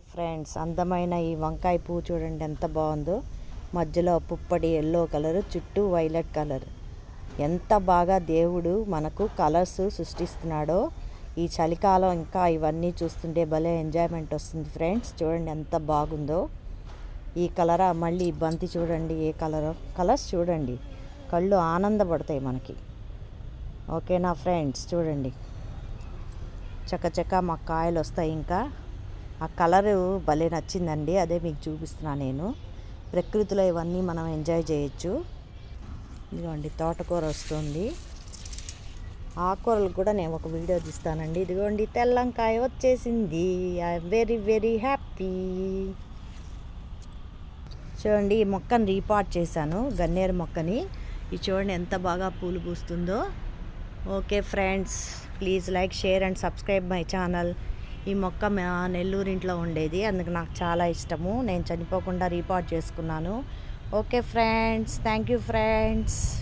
Friends అందమైన ఈ వంకాయ పువ్వు చూడండి ఎంత బాగుందో. మధ్యలో పుప్పడి ఎల్లో కలర్ చుట్టూ వైలెట్ కలర్. ఎంత బాగా దేవుడు మనకు కలర్స్ సృష్టిస్తున్నాడో. ఈ చలికాలం ఇంకా ఇవన్నీ చూస్తుంటే భలే ఎంజాయ్మెంట్ వస్తుంది ఫ్రెండ్స్ చూడండి ఎంత బాగుందో. ఈ కలరా మళ్ళీ బంతి చూడండి ఏ కలరో. కలర్స్ చూడండి కళ్ళు ఆనందపడతాయి మనకి. ఓకేనా ఫ్రెండ్స్ చూడండి. చక్కచక్క మా కాయలు వస్తాయి ఇంకా. ఆ కలరు భలే నచ్చిందండి. అదే మీకు చూపిస్తున్నా నేను. ప్రకృతిలో ఇవన్నీ మనం ఎంజాయ్ చేయొచ్చు. ఇదిగోండి తోటకూర వస్తుంది. ఆకుకూరలు కూడా నేను ఒక వీడియో తీస్తానండి. ఇదిగోండి తెల్లంకాయ వచ్చేసింది. ఐఎమ్ వెరీ వెరీ హ్యాపీ చూడండి ఈ మొక్కను రీపాట్ చేశాను గన్నేరు మొక్కని. ఇది చూడండి ఎంత బాగా పూలు పూస్తుందో. Okay friends please like share and subscribe my channel. ఈ మొక్క మా నెల్లూరింట్లో ఉండేది. అందుకు నాకు చాలా ఇష్టము. నేను చనిపోకుండా రీపాట్ చేసుకున్నాను. Okay friends. Thank you friends.